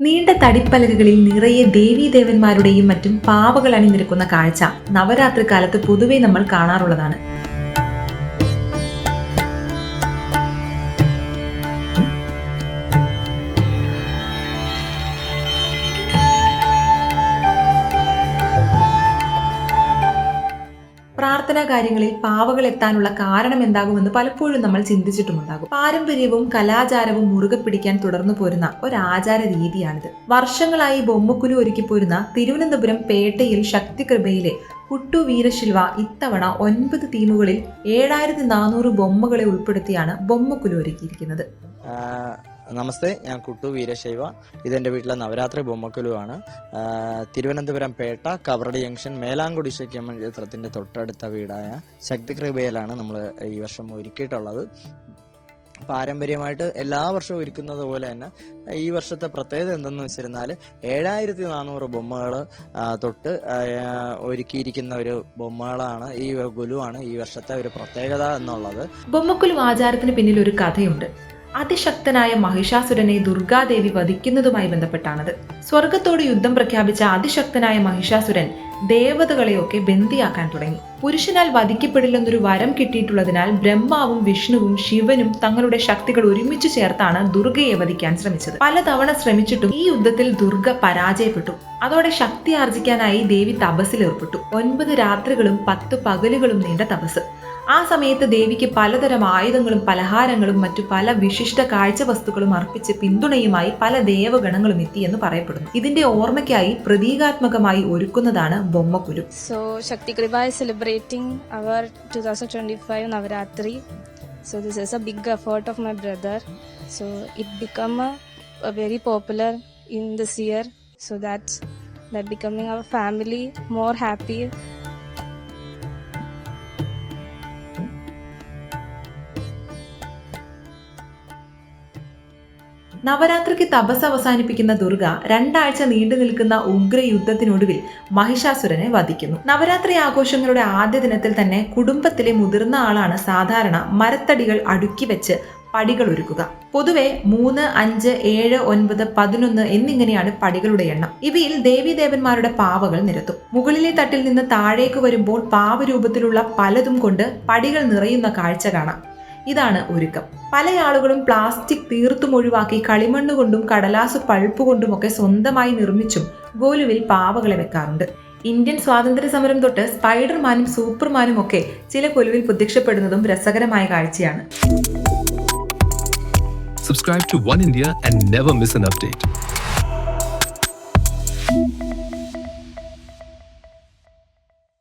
നീണ്ട തടിപ്പലകകളിൽ നിറയെ ദേവീദേവന്മാരുടെയും മറ്റും പാവകൾ അണിനിരക്കുന്ന കാഴ്ച നവരാത്രി കാലത്ത് പൊതുവെ നമ്മൾ കാണാറുള്ളതാണ്. പ്രാർത്ഥനാ കാര്യങ്ങളിൽ പാവകൾ എത്താനുള്ള കാരണം എന്താകുമെന്ന് പലപ്പോഴും നമ്മൾ ചിന്തിച്ചിട്ടുമുണ്ടാകും. പാരമ്പര്യവും കലാചാരവും മുറുകെ പിടിക്കാൻ തുടർന്നു പോരുന്ന ഒരാചാര രീതിയാണിത്. വർഷങ്ങളായി ബൊമ്മക്കുലു ഒരുക്കി പോരുന്ന തിരുവനന്തപുരം പേട്ടയിൽ ശക്തികൃപയിലെ കുട്ടു വീരശിൽവ ഇത്തവണ ഒൻപത് തീമുകളിൽ ഏഴായിരത്തി നാനൂറ് ബൊമ്മകളെ ഉൾപ്പെടുത്തിയാണ് ബൊമ്മക്കുലു ഒരുക്കിയിരിക്കുന്നത്. നമസ്തേ ഞാൻ കുട്ടു വീരശൈവ. ഇത് ഇതെന്റെ വീട്ടിലെ നവരാത്രി ബൊമ്മക്കുലുവാണ്. തിരുവനന്തപുരം പേട്ട കവറടി ജംഗ്ഷൻ മേലാങ്കുടി ശക്തിയമ്മൻ ക്ഷേത്രത്തിന്റെ തൊട്ടടുത്ത വീടായ ശക്തികൃപയിലാണ് നമ്മൾ ഈ വർഷം ഒരുക്കിയിട്ടുള്ളത്. പാരമ്പര്യമായിട്ട് എല്ലാ വർഷവും ഒരുക്കുന്നത് പോലെ തന്നെ ഈ വർഷത്തെ പ്രത്യേകത എന്തെന്ന് വെച്ചിരുന്നാൽ ഏഴായിരത്തി നാനൂറ് ബൊമ്മകൾ തൊട്ട് ഒരുക്കിയിരിക്കുന്ന ഒരു ബൊമ്മകളാണ് ഈ ഗുലുവാണ് ഈ വർഷത്തെ ഒരു പ്രത്യേകത എന്നുള്ളത്. ബൊമ്മക്കുലു ആചാരത്തിന് പിന്നിൽ ഒരു കഥയുണ്ട്. അതിശക്തനായ മഹിഷാസുരനെ ദുർഗാദേവി വധിക്കുന്നതുമായി ബന്ധപ്പെട്ടാണത്. സ്വർഗത്തോട് യുദ്ധം പ്രഖ്യാപിച്ച അതിശക്തനായ മഹിഷാസുരൻ ദേവതകളെയൊക്കെ ബന്ദിയാക്കാൻ തുടങ്ങി. പുരുഷനാൽ വധിക്കപ്പെടില്ലെന്നൊരു വരം കിട്ടിയിട്ടുള്ളതിനാൽ ബ്രഹ്മാവും വിഷ്ണുവും ശിവനും തങ്ങളുടെ ശക്തികൾ ഒരുമിച്ച് ചേർത്താണ് ദുർഗയെ വധിക്കാൻ ശ്രമിച്ചത്. പലതവണ ശ്രമിച്ചിട്ടും ഈ യുദ്ധത്തിൽ ദുർഗ പരാജയപ്പെട്ടു. അതോടെ ശക്തി ആർജിക്കാനായി ദേവി തപസ്സിലേർപ്പെട്ടു. ഒൻപത് രാത്രികളും പത്ത് പകലുകളും നീണ്ട തപസ്. ആ സമയത്ത് ദേവിക്ക് പലതരം ആയുധങ്ങളും പലഹാരങ്ങളും മറ്റു പല വിശിഷ്ട കാഴ്ച വസ്തുക്കളും അർപ്പിച്ച് പിന്തുണയുമായി പല ദേവഗണങ്ങളും എത്തി എന്ന് പറയപ്പെടുന്നു. ഇതിന്റെ ഓർമ്മയ്ക്കായി പ്രതീകാത്മകമായി ഒരുക്കുന്നതാണ് ബൊമ്മക്കുരു so Shakti Kripaya celebrating our two thousand twenty five Navaratri so this is a big effort of my brother so it become a very popular in this year so that's that becoming our family more happy നവരാത്രിക്ക് തപസ് അവസാനിപ്പിക്കുന്ന ദുർഗ രണ്ടാഴ്ച നീണ്ടു നിൽക്കുന്ന ഉഗ്ര യുദ്ധത്തിനൊടുവിൽ മഹിഷാസുരനെ വധിക്കുന്നു. നവരാത്രി ആഘോഷങ്ങളുടെ ആദ്യ ദിനത്തിൽ തന്നെ കുടുംബത്തിലെ മുതിർന്ന ആളാണ് സാധാരണ മരത്തടികൾ അടുക്കി വെച്ച് പടികൾ ഒരുക്കുക. പൊതുവെ മൂന്ന് അഞ്ച് ഏഴ് ഒൻപത് പതിനൊന്ന് എന്നിങ്ങനെയാണ് പടികളുടെ എണ്ണം. ഇവയിൽ ദേവീദേവന്മാരുടെ പാവകൾ നിരത്തും. മുകളിലെ തട്ടിൽ നിന്ന് താഴേക്ക് വരുമ്പോൾ പാവരൂപത്തിലുള്ള പലതും കൊണ്ട് പടികൾ നിറയുന്ന കാഴ്ച കാണാം. ഇതാണ് ഒരുക്കം. പല ആളുകളും പ്ലാസ്റ്റിക് തീർത്തും ഒഴിവാക്കി കളിമണ്ണ് കൊണ്ടും കടലാസ് പഴുപ്പ് കൊണ്ടുമൊക്കെ സ്വന്തമായി നിർമ്മിച്ചും ഗോലുവിൽ പാവകളെ വെക്കാറുണ്ട്. ഇന്ത്യൻ സ്വാതന്ത്ര്യ സമരം തൊട്ട് സ്പൈഡർമാനും സൂപ്പർമാനും ഒക്കെ ചില കൊലുവിൽ പ്രത്യക്ഷപ്പെടുന്നതും രസകരമായ കാഴ്ചയാണ്. Subscribe to One India and never miss an update.